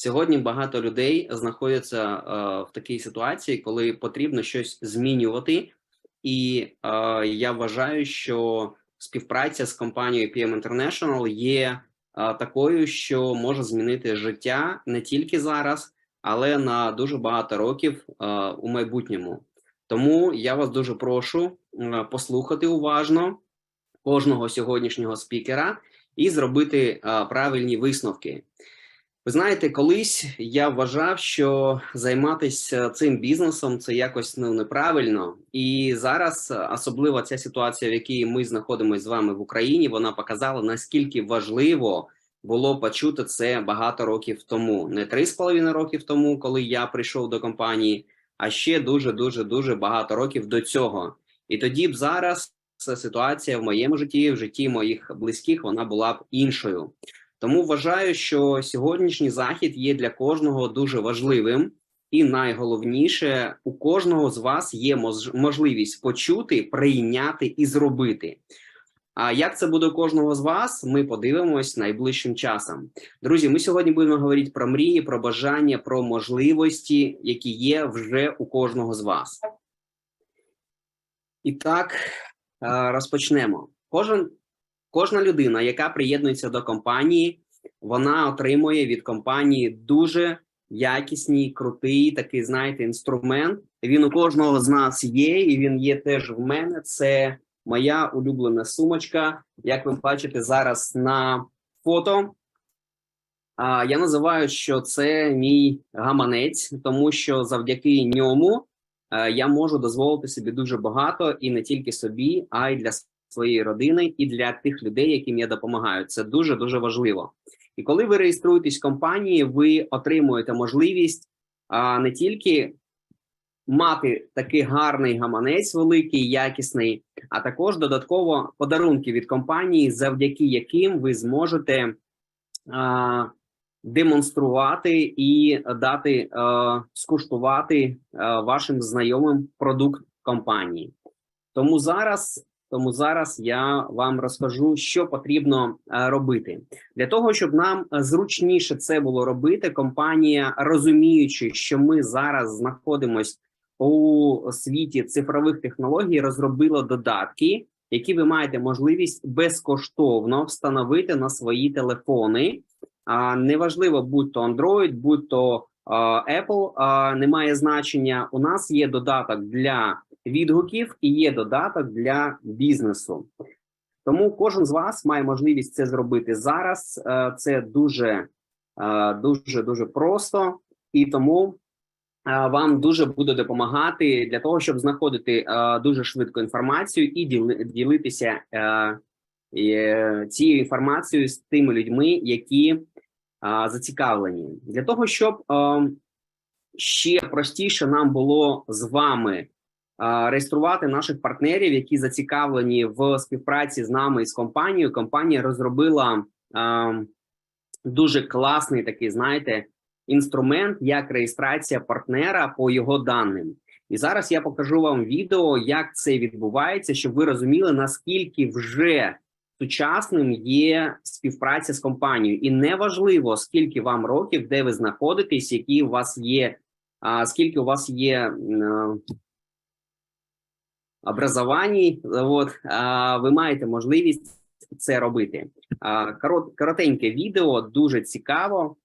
Сьогодні багато людей знаходяться е, в такій ситуації, коли потрібно щось змінювати, і е, я вважаю, що співпраця з компанією PM International є е, такою, що може змінити життя не тільки зараз, але на дуже багато років у майбутньому. Тому я вас дуже прошу послухати уважно кожного сьогоднішнього спікера і зробити правильні висновки. Ви знаєте, колись я вважав, що займатися цим бізнесом це якось ну неправильно, і зараз особливо ця ситуація, в якій ми знаходимося з вами в Україні, вона показала наскільки важливо було почути це багато років тому, не три з половиною років тому, коли я прийшов до компанії, а ще дуже дуже дуже багато років до цього. І тоді б зараз ця ситуація в моєму житті, в житті моїх близьких, вона була б іншою. Тому вважаю, що сьогоднішній захід є для кожного дуже важливим, і найголовніше у кожного з вас є можливість почути, прийняти і зробити. А як це буде у кожного з вас? Ми подивимось найближчим часом. Друзі, ми сьогодні будемо говорити про мрії, про бажання, про можливості, які є вже у кожного з вас. І так, е, розпочнемо. Кожен Кожна людина, яка приєднується до компанії, вона отримує від компанії дуже якісний, крутий такий, знаєте, інструмент. Він у кожного з нас є, і він є теж в мене. Це моя улюблена сумочка. Як ви бачите зараз на фото. А, Я називаю, що це мій гаманець, тому що завдяки ньому е, я можу дозволити собі дуже багато і не тільки собі, а й для своєї родини і для тих людей, яким я допомагаю. Це дуже дуже важливо. І коли ви реєструєтесь в компанії, ви отримуєте можливість а, не тільки мати такий гарний гаманець, великий, якісний, а також додатково подарунки від компанії, завдяки яким ви зможете а, демонструвати і дати а, скуштувати а, вашим знайомим продукт компанії. Тому зараз тому зараз я вам розкажу, що потрібно е, робити для того, щоб нам зручніше це було робити. Компанія, розуміючи, що ми зараз знаходимося у світі цифрових технологій, розробила додатки, які ви маєте можливість безкоштовно встановити на свої телефони. Неважливо, будь то Android, будь то е, Apple, е, немає значення. У нас є додаток для відгуків і є додаток для бізнесу. Тому кожен з вас має можливість це зробити зараз. Е, Це дуже е, дуже дуже просто, і тому е, вам дуже буде допомагати для того, щоб знаходити дуже швидко інформацію і ділитися цією інформацією з тими людьми, які зацікавлені, для того, щоб е, ще простіше нам було з вами реєструвати наших партнерів, які зацікавлені в співпраці з нами і з компанією. Компанія розробила а, дуже класний такий, знаєте, інструмент як реєстрація партнера по його даним. І зараз я покажу вам відео, як це відбувається, щоб ви розуміли, наскільки вже сучасним є співпраця з компанією, і неважливо, скільки вам років, де ви знаходитесь, які у вас є, а, скільки у вас є. м, образованій, от, ви маєте можливість це робити. А, корот, коротеньке відео, дуже цікаво.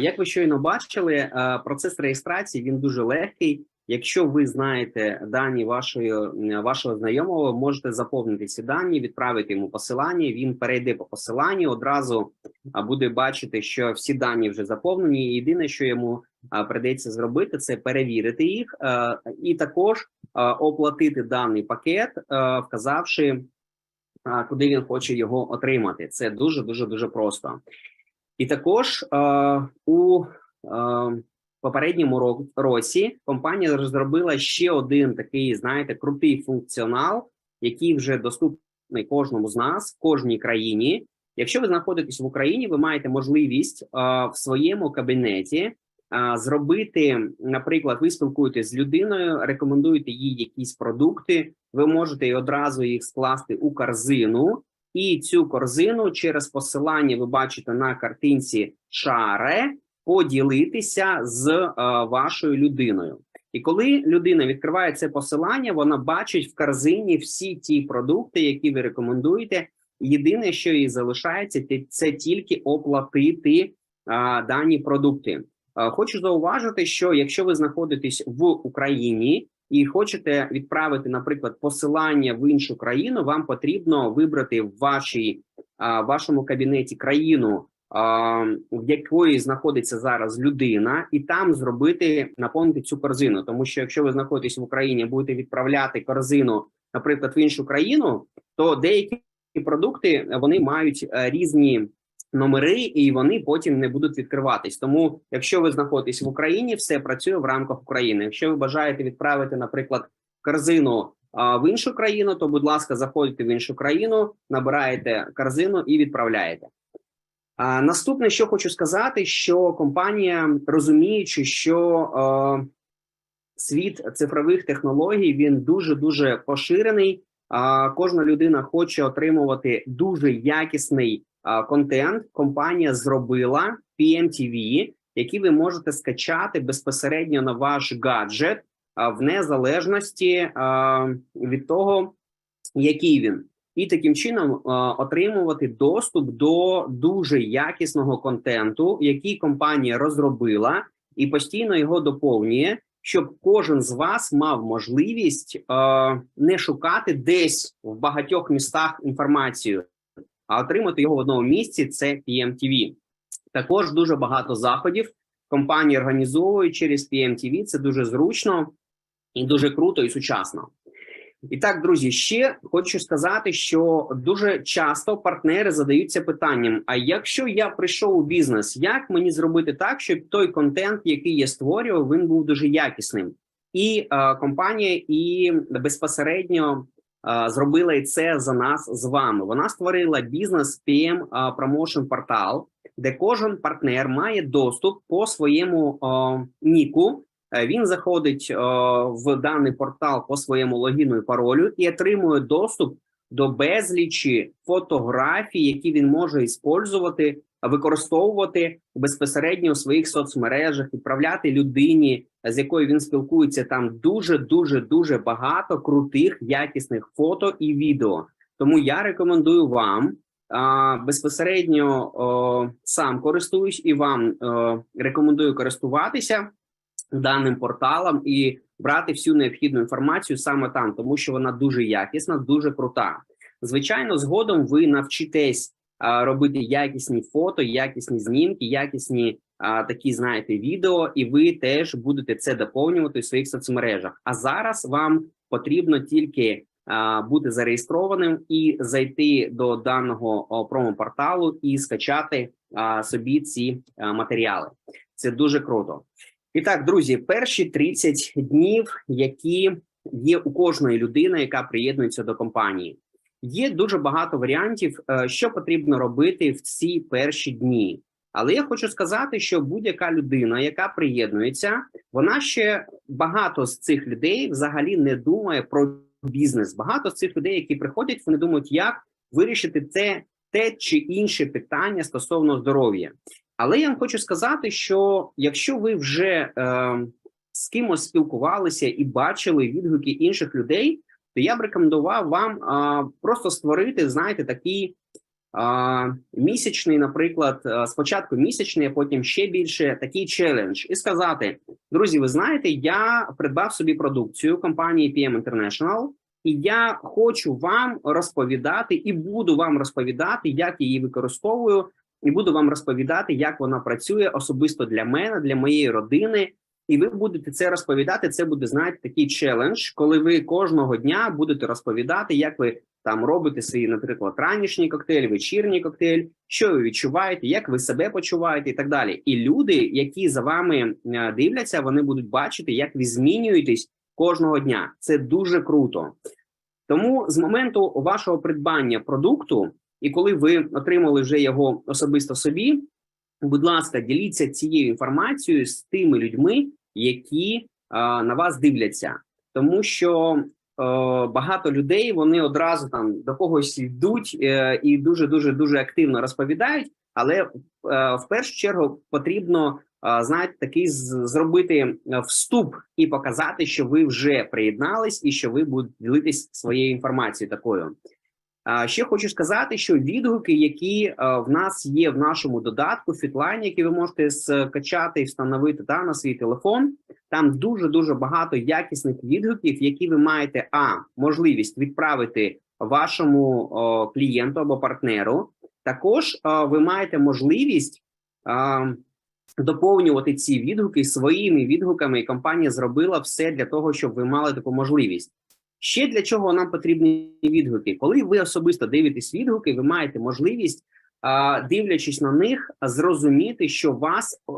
Як ви щойно бачили, е, процес реєстрації він дуже легкий. Якщо ви знаєте дані вашої вашого знайомого, можете заповнити ці дані, відправити йому посилання. Він перейде по посиланню, одразу буде бачити, що всі дані вже заповнені. Єдине, що йому придеться зробити, це перевірити їх е, і також оплатити даний пакет, е, вказавши, куди він хоче його отримати. Це дуже дуже дуже просто. І також е, у е, попередньому ро- році компанія розробила ще один такий, знаєте, крутий функціонал, який вже доступний кожному з нас в кожній країні. Якщо ви знаходитесь в Україні, ви маєте можливість е, в своєму кабінеті зробити, наприклад, ви спілкуєтесь з людиною, рекомендуєте їй якісь продукти, ви можете одразу їх скласти у корзину, і цю корзину через посилання ви бачите на картинці шаре поділитися з е, вашою людиною. І коли людина відкриває це посилання, вона бачить в корзині всі ті продукти, які ви рекомендуєте. Єдине, що їй залишається, це тільки оплатити е, дані продукти. Е, Хочу зауважити, що якщо ви знаходитесь в Україні і хочете відправити, наприклад, посилання в іншу країну, вам потрібно вибрати в вашій а, вашому кабінеті країну, в якої знаходиться зараз людина, і там зробити наповнити цю корзину. Тому що якщо ви знаходитесь в Україні, будете відправляти корзину, наприклад, в іншу країну, то деякі продукти вони мають е, різні номери, і вони потім не будуть відкриватись. Тому, якщо ви знаходитесь в Україні, все працює в рамках України. Якщо ви бажаєте відправити, наприклад, корзину а, в іншу країну, то, будь ласка, заходите в іншу країну, набираєте корзину і відправляєте. А, наступне, що хочу сказати, що компанія, розуміючи, що е, світ цифрових технологій він дуже дуже поширений. А, кожна людина хоче отримувати дуже якісний а, контент. Компанія зробила PMTV, який ви можете скачати безпосередньо на ваш гаджет в незалежності від того, який він, і таким чином отримувати доступ до дуже якісного контенту, який компанія розробила, і постійно його доповнює, щоб кожен з вас мав можливість е, не шукати десь в багатьох містах інформацію, а отримати його в одному місці. Це PMTV. Також дуже багато заходів компанії організовують через PMTV. Це дуже зручно і дуже круто і сучасно. І так, друзі, ще хочу сказати, що дуже часто партнери задаються питанням: а якщо я прийшов у бізнес, як мені зробити так, щоб той контент, який я створював, він був дуже якісним? І е, компанія і безпосередньо зробила і це за нас з вами. Вона створила бізнес PM Promotion портал, де кожен партнер має доступ по своєму ніку. Е, Він заходить в даний портал по своєму логіну і паролю і отримує доступ до безлічі фотографій, які він може іспользувати, використовувати безпосередньо у своїх соцмережах, відправляти людині, з якою він спілкується. Там дуже дуже дуже багато крутих якісних фото і відео. Тому я рекомендую вам а, безпосередньо о, сам користуюсь і вам о, рекомендую користуватися даним порталом і брати всю необхідну інформацію саме там, тому що вона дуже якісна, дуже крута. Звичайно, згодом ви навчитесь робити якісні фото, якісні знімки, якісні а, такі, знаєте, відео, і ви теж будете це доповнювати в своїх соцмережах. А зараз вам потрібно тільки а, бути зареєстрованим і зайти до даного промопорталу і скачати а, собі ці а, матеріали. Це дуже круто. І так, друзі, перші 30 днів, які є у кожної людини, яка приєднується до компанії, є дуже багато варіантів, е, що потрібно робити в ці перші дні. Але я хочу сказати, що будь-яка людина, яка приєднується, вона ще багато з цих людей взагалі не думає про бізнес. Багато з цих людей, які приходять, вони думають, як вирішити це те чи інше питання стосовно здоров'я. Але я вам хочу сказати, що якщо ви вже е, з кимось спілкувалися і бачили відгуки інших людей, то я б рекомендував вам е, просто створити, знаєте, такий а, місячний, наприклад, спочатку місячний, а потім ще більше такий челендж, і сказати: друзі, ви знаєте, я придбав собі продукцію компанії PM International, і я хочу вам розповідати і буду вам розповідати, як її використовую, і буду вам розповідати, як вона працює особисто для мене, для моєї родини. І ви будете це розповідати. Це буде знаєте, такий челендж, коли ви кожного дня будете розповідати, як ви там робите свій, наприклад, ранішній коктейль, вечірній коктейль, що ви відчуваєте, як ви себе почуваєте, і так далі. І люди, які за вами дивляться, вони будуть бачити, як ви змінюєтесь кожного дня. Це дуже круто. Тому з моменту вашого придбання продукту, і коли ви отримали вже його особисто собі, будь ласка, діліться цією інформацією з тими людьми, які а, на вас дивляться, тому що е, багато людей вони одразу там до когось йдуть е, і дуже дуже дуже активно розповідають. Але е, в першу чергу потрібно е, знаєте, такий зробити е, вступ і показати, що ви вже приєднались і що ви будете ділитись своєю інформацією такою. Ще хочу сказати, що відгуки, які е, в нас є в нашому додатку, Фітлайн, який ви можете скачати і встановити та на свій телефон. Там дуже дуже багато якісних відгуків, які ви маєте а можливість відправити вашому о, клієнту або партнеру. Також о, ви маєте можливість а, доповнювати ці відгуки своїми відгуками, і компанія зробила все для того, щоб ви мали таку можливість. Ще для чого нам потрібні відгуки? Коли ви особисто дивитесь відгуки, ви маєте можливість, дивлячись на них, зрозуміти, що вас е,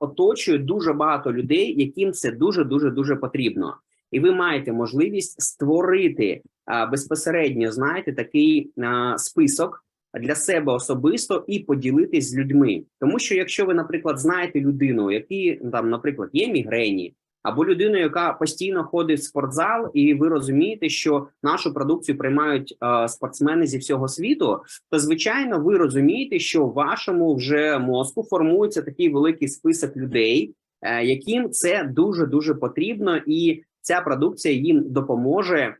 оточує дуже багато людей, яким це дуже дуже дуже потрібно, і ви маєте можливість створити безпосередньо, знаєте, такий список для себе особисто і поділитись з людьми. Тому що, якщо ви, наприклад, знаєте людину, який там, наприклад, є мігрені, або людину, яка постійно ходить в спортзал, і ви розумієте, що нашу продукцію приймають е, спортсмени зі всього світу, то звичайно ви розумієте, що в вашому вже мозку формується такий великий список людей, е, яким це дуже дуже потрібно, і ця продукція їм допоможе е,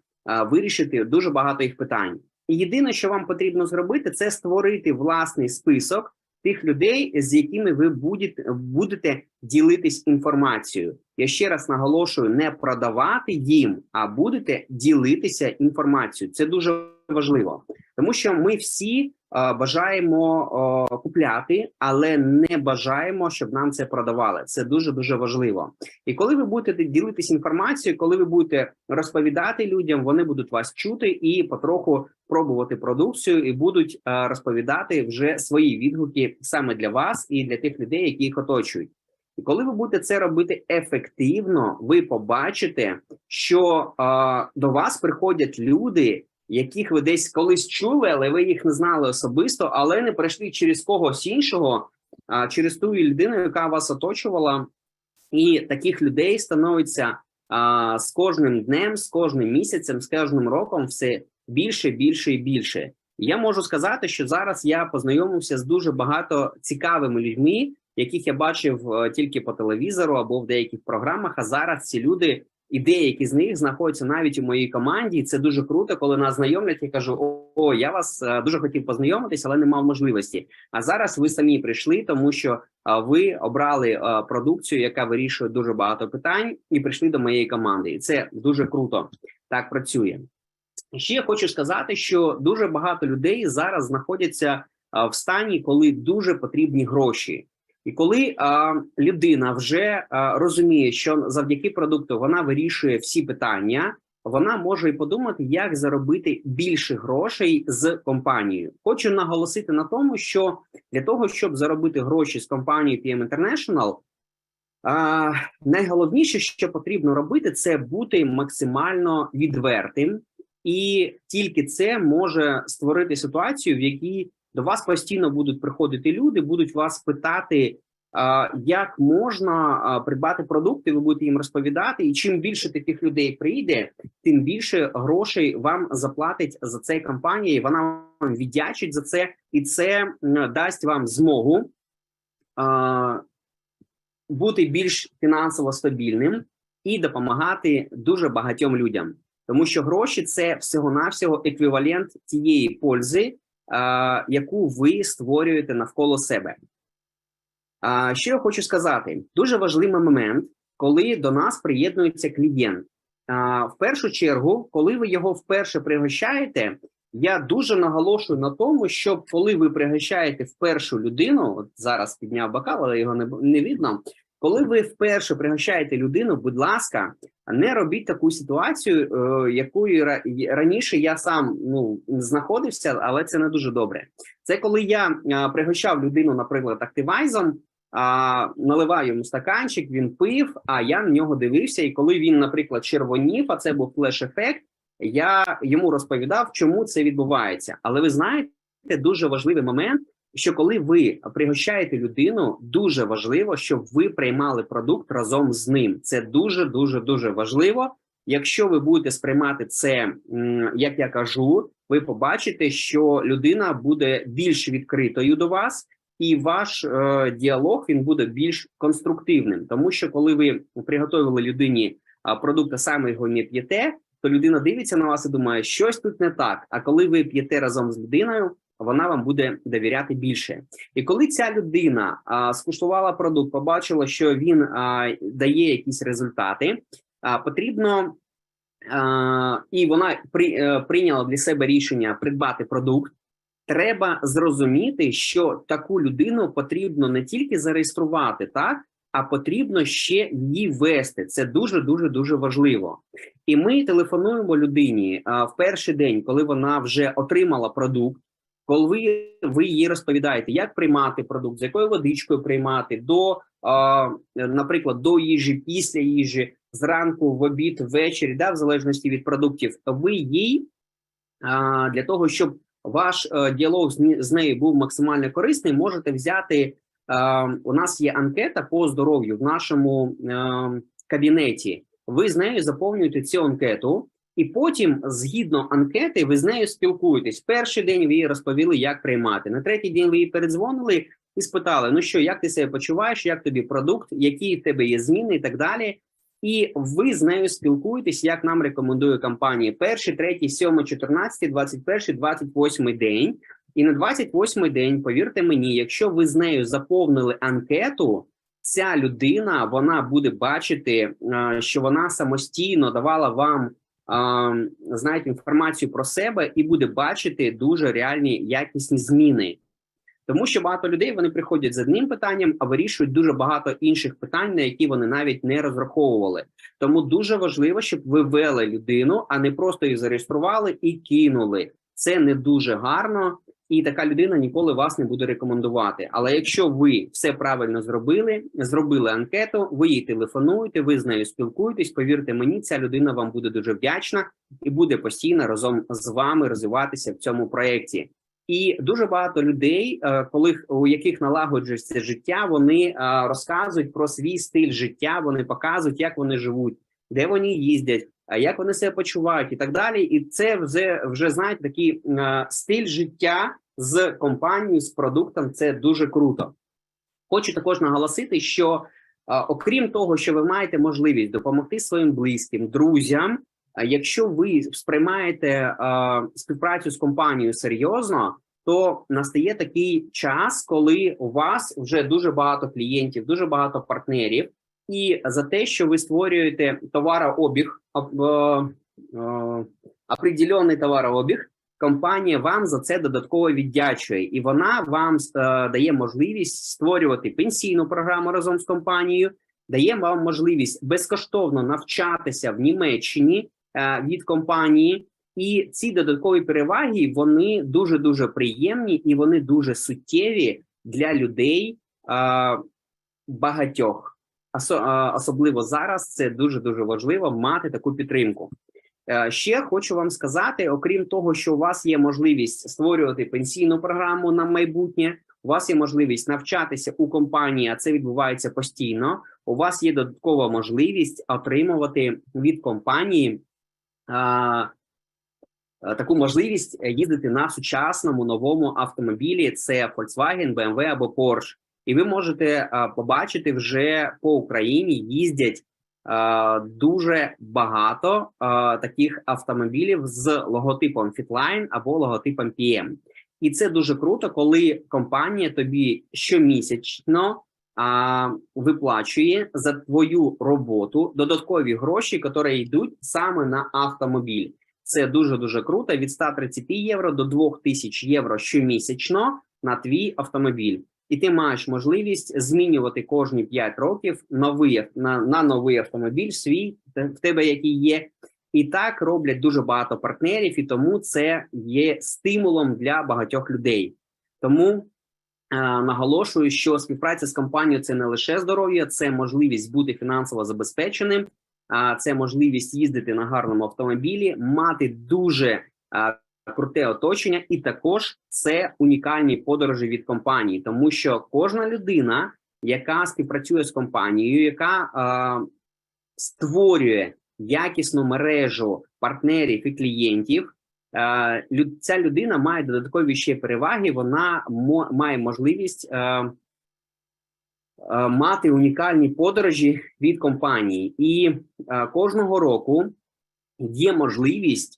вирішити дуже багато їх питань. Єдине, що вам потрібно зробити, це створити власний список тих людей, з якими ви будете, будете ділитись інформацією. Я ще раз наголошую: не продавати їм, а будете ділитися інформацією. Це дуже важливо, тому що ми всі е, бажаємо е, купляти, але не бажаємо, щоб нам це продавали. Це дуже дуже важливо. І коли ви будете ділитись інформацією, коли ви будете розповідати людям, вони будуть вас чути і потроху пробувати продукцію, і будуть е, розповідати вже свої відгуки саме для вас і для тих людей, які їх оточують. І коли ви будете це робити ефективно, ви побачите, що е, до вас приходять люди, яких ви десь колись чули, але ви їх не знали особисто, але не пройшли через когось іншого, а через ту людину, яка вас оточувала, і таких людей становиться а, з кожним днем, з кожним місяцем, з кожним роком все більше, більше і більше. Я можу сказати, що зараз я познайомився з дуже багато цікавими людьми, яких я бачив е, тільки по телевізору або в деяких програмах. А зараз ці люди і деякі з них знаходяться навіть у моїй команді. І це дуже круто, коли нас знайомлять. Я кажу: о, о, я вас е, дуже хотів познайомитись, але не мав можливості. А зараз ви самі прийшли, тому що е, ви обрали продукцію, яка вирішує дуже багато питань, і прийшли до моєї команди. І це дуже круто. Так працює. Ще хочу сказати, що дуже багато людей зараз знаходяться в стані, коли дуже потрібні гроші. І коли а, людина вже а, розуміє, що завдяки продукту вона вирішує всі питання, вона може і подумати, як заробити більше грошей з компанією. Хочу наголосити на тому, що для того, щоб заробити гроші з компанією PM International, а, найголовніше, що потрібно робити, це бути максимально відвертим, і тільки це може створити ситуацію, в якій до вас постійно будуть приходити люди, будуть вас питати, як можна придбати продукти. Ви будете їм розповідати, і чим більше таких людей прийде, тим більше грошей вам заплатить за це компанія, вона вам віддячить за це, і це дасть вам змогу бути більш фінансово стабільним і допомагати дуже багатьом людям. Тому що гроші це всього-навсього еквівалент тієї пользи, яку ви створюєте навколо себе. Що я хочу сказати? Дуже важливий момент, коли до нас приєднується клієнт. В першу чергу, коли ви його вперше пригощаєте, я дуже наголошую на тому, що коли ви пригощаєте в першу людину, от зараз підняв бокал, але його не, не видно. Коли ви вперше пригощаєте людину, будь ласка, не робіть таку ситуацію, е, якою раніше я сам ну знаходився, але це не дуже добре. Це коли я е, пригощав людину, наприклад, активайзом, наливаю йому стаканчик, він пив, а я на нього дивився. І коли він, наприклад, червонів, а це був флеш-ефект, я йому розповідав, чому це відбувається. Але ви знаєте, дуже важливий момент, що коли ви пригощаєте людину, дуже важливо, щоб ви приймали продукт разом з ним. Це дуже дуже дуже важливо. Якщо ви будете сприймати це, як я кажу, ви побачите, що людина буде більш відкритою до вас, і ваш е, діалог він буде більш конструктивним, тому що коли ви приготували людині продукт, а саме його не п'єте, то людина дивиться на вас і думає, щось тут не так. А коли ви п'єте разом з людиною, вона вам буде довіряти більше. І коли ця людина а, скуштувала продукт, побачила, що він а, дає якісь результати, а, потрібно. Uh, і вона при, uh, прийняла для себе рішення придбати продукт. Треба зрозуміти, що таку людину потрібно не тільки зареєструвати, так а потрібно ще її вести. Це дуже дуже дуже важливо. І ми телефонуємо людині uh, в перший день, коли вона вже отримала продукт. Коли ви, їй розповідаєте, як приймати продукт, з якою водичкою приймати, до, наприклад, до їжі, після їжі, зранку, в обід, ввечері, да, в залежності від продуктів, ви їй для того, щоб ваш а, діалог з, нею був максимально корисний, можете взяти. У нас є анкета по здоров'ю в нашому а, кабінеті. Ви з нею заповнюєте цю анкету. І потім, згідно анкети, ви з нею спілкуєтесь. Перший день ви їй розповіли, як приймати. На третій день ви їй передзвонили і спитали: ну що, як ти себе почуваєш, як тобі продукт, які в тебе є зміни, і так далі. І ви з нею спілкуєтесь, як нам рекомендує компанія. Перший, третій, сьомий, чотирнадцятий, двадцять перший, двадцять восьмий день. І на 28-й день, повірте мені, якщо ви з нею заповнили анкету, ця людина вона буде бачити, що вона самостійно давала вам знають інформацію про себе і буде бачити дуже реальні якісні зміни. Тому що багато людей вони приходять з одним питанням, а вирішують дуже багато інших питань, на які вони навіть не розраховували. Тому дуже важливо, щоб ви вели людину, а не просто її зареєстрували і кинули. Це не дуже гарно і така людина ніколи вас не буде рекомендувати. Але якщо ви все правильно зробили, зробили анкету, ви їй телефонуєте, ви з нею спілкуєтесь. Повірте мені, ця людина вам буде дуже вдячна і буде постійно разом з вами розвиватися в цьому проєкті. І дуже багато людей, е, коли у яких налагоджується життя, вони е, розказують про свій стиль життя. Вони показують, як вони живуть, де вони їздять, як вони себе почувають, і так далі. І це вже вже знаєте такий е, стиль життя з компанією, з продуктом. Це дуже круто. Хочу також наголосити, що е, окрім того, що ви маєте можливість допомогти своїм близьким, друзям. Е, якщо ви сприймаєте е, співпрацю з компанією серйозно, то настає такий час, коли у вас вже дуже багато клієнтів, дуже багато партнерів, і за те, що ви створюєте товарообіг, определений товарообіг, компанія вам за це додатково віддячує, і вона вам е, дає можливість створювати пенсійну програму разом з компанією, дає вам можливість безкоштовно навчатися в Німеччині е, від компанії. І ці додаткові переваги вони дуже дуже приємні і вони дуже суттєві для людей е, багатьох особливо зараз це дуже дуже важливо мати таку підтримку. Е, ще хочу вам сказати: окрім того, що у вас є можливість створювати пенсійну програму на майбутнє, у вас є можливість навчатися у компанії, а це відбувається постійно. У вас є додаткова можливість отримувати від компанії а, таку можливість їздити на сучасному новому автомобілі: це Volkswagen, BMW або Porsche і ви можете побачити вже по Україні їздять дуже багато таких автомобілів з логотипом Fitline або логотипом PM. І це дуже круто, коли компанія тобі щомісячно а, виплачує за твою роботу додаткові гроші, які йдуть саме на автомобіль. Це дуже дуже круто. Від 130 євро до 2000 євро щомісячно на твій автомобіль. І ти маєш можливість змінювати кожні 5 років новий на, на новий автомобіль свій в тебе, який є. І так роблять дуже багато партнерів, і тому це є стимулом для багатьох людей. Тому е, наголошую, що співпраця з компанією це не лише здоров'я, це можливість бути фінансово забезпеченим, а це можливість їздити на гарному автомобілі, мати дуже е, круте оточення, і також це унікальні подорожі від компанії, тому що кожна людина, яка співпрацює з компанією, яка е, створює якісну мережу партнерів і клієнтів. Е, Ця людина має додаткові ще переваги. Вона мо- має можливість е, мати унікальні подорожі від компанії, і е, кожного року є можливість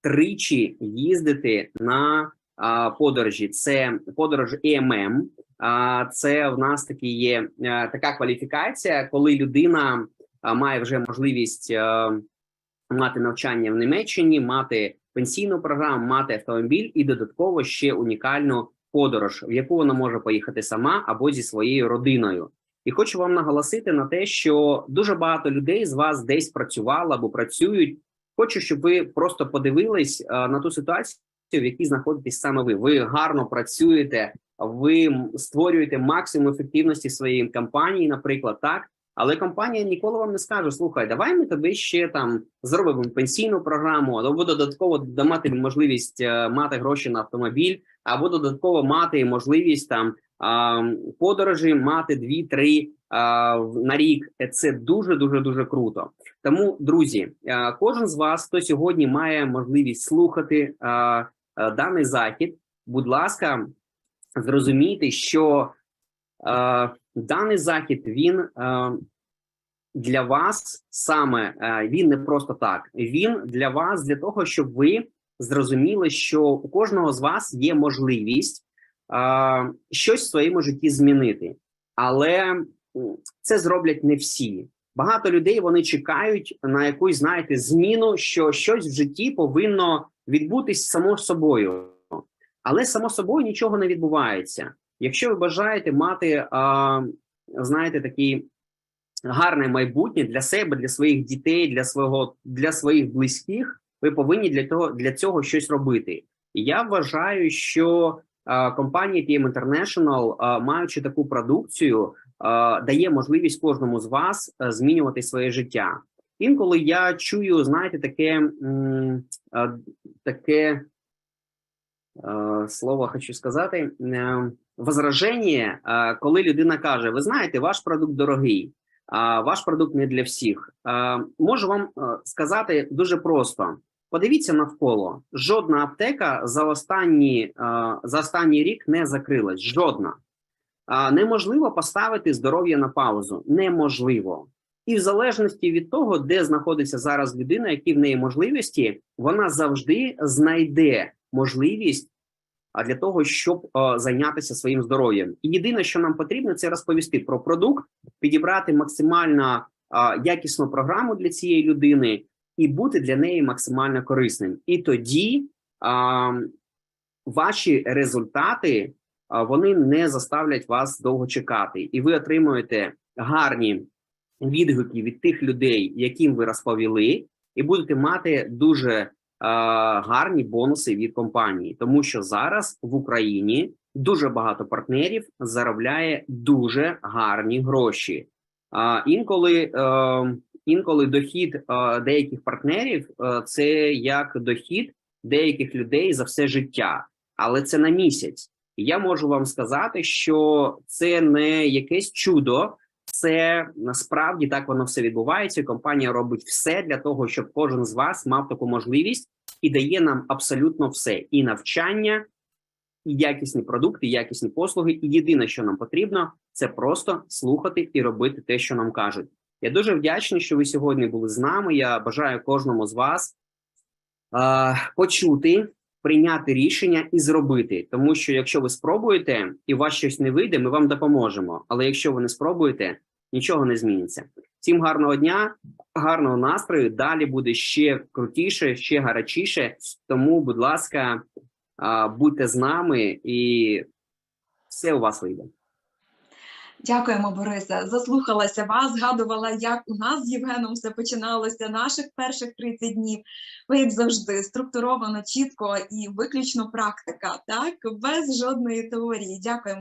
тричі їздити на а, подорожі. Це подорож ЕММ. А, це в нас такі є е, така кваліфікація, коли людина має вже можливість е, мати навчання в Німеччині, мати пенсійну програму, мати автомобіль і додатково ще унікальну подорож, в яку вона може поїхати сама або зі своєю родиною. І хочу вам наголосити на те, що дуже багато людей з вас десь працювало або працюють. Хочу, щоб ви просто подивились а, на ту ситуацію, в якій знаходитесь саме ви. Ви гарно працюєте, ви створюєте максимум ефективності своєї компанії, наприклад, так. Але компанія ніколи вам не скаже: слухай, давай ми тобі ще там зробимо пенсійну програму, або додатково дамати можливість е, мати гроші на автомобіль, або додатково мати можливість там подорожі, мати дві-три а, в- на рік. Е, Це дуже дуже дуже круто. Тому, друзі, е, кожен з вас, хто сьогодні має можливість слухати е, даний захід, будь ласка, зрозумійте, що даний захід він для вас саме він не просто так. Він для вас для того, щоб ви зрозуміли, що у кожного з вас є можливість щось в своєму житті змінити, але це зроблять не всі. Багато людей вони чекають на якусь, знаєте, зміну, що щось в житті повинно відбутись само собою, але само собою нічого не відбувається. Якщо ви бажаєте мати, а, знаєте, такий гарне майбутнє для себе, для своїх дітей, для свого для своїх близьких, ви повинні для того для цього щось робити. І я вважаю, що а, компанія PM International, а, маючи таку продукцію, дає можливість кожному з вас змінювати своє життя. Інколи я чую, знаєте, таке, таке е, слово хочу сказати. е, Возраження, е, коли людина каже: Ви знаєте, ваш продукт дорогий, а ваш продукт не для всіх. Е, Можу вам е, сказати дуже просто: подивіться навколо. Жодна аптека за останні е, за останній рік не закрилась. Жодна. А, Неможливо поставити здоров'я на паузу. Неможливо. І в залежності від того, де знаходиться зараз людина, які в неї можливості, вона завжди знайде можливість для того, щоб зайнятися своїм здоров'ям. І єдине, що нам потрібно, це розповісти про продукт, підібрати максимально якісну програму для цієї людини і бути для неї максимально корисним. І тоді е, ваші результати а, вони не заставлять вас довго чекати, і ви отримуєте гарні відгуки від тих людей, яким ви розповіли, і будете мати дуже гарні бонуси від компанії, тому що зараз в Україні дуже багато партнерів заробляє дуже гарні гроші. А інколи, інколи дохід деяких партнерів це як дохід деяких людей за все життя, але це на місяць. І Я можу вам сказати, що це не якесь чудо, це насправді так воно все відбувається. Компанія робить все для того, щоб кожен з вас мав таку можливість і дає нам абсолютно все: і навчання, і якісні продукти, і якісні послуги. І єдине, що нам потрібно, це просто слухати і робити те, що нам кажуть. Я дуже вдячний, що ви сьогодні були з нами. Я бажаю кожному з вас почути прийняти рішення і зробити. Тому що якщо ви спробуєте і у вас щось не вийде, ми вам допоможемо. Але якщо ви не спробуєте, нічого не зміниться. Всім гарного дня, гарного настрою. Далі буде ще крутіше, ще гарячіше. Тому, будь ласка, будьте з нами, і все у вас вийде. Дякуємо, Борисе. Заслухалася вас, згадувала, як у нас з Євгеном все починалося, наших перших 30 днів. Ви, як завжди, структуровано, чітко і виключно практика, так без жодної теорії. Дякуємо.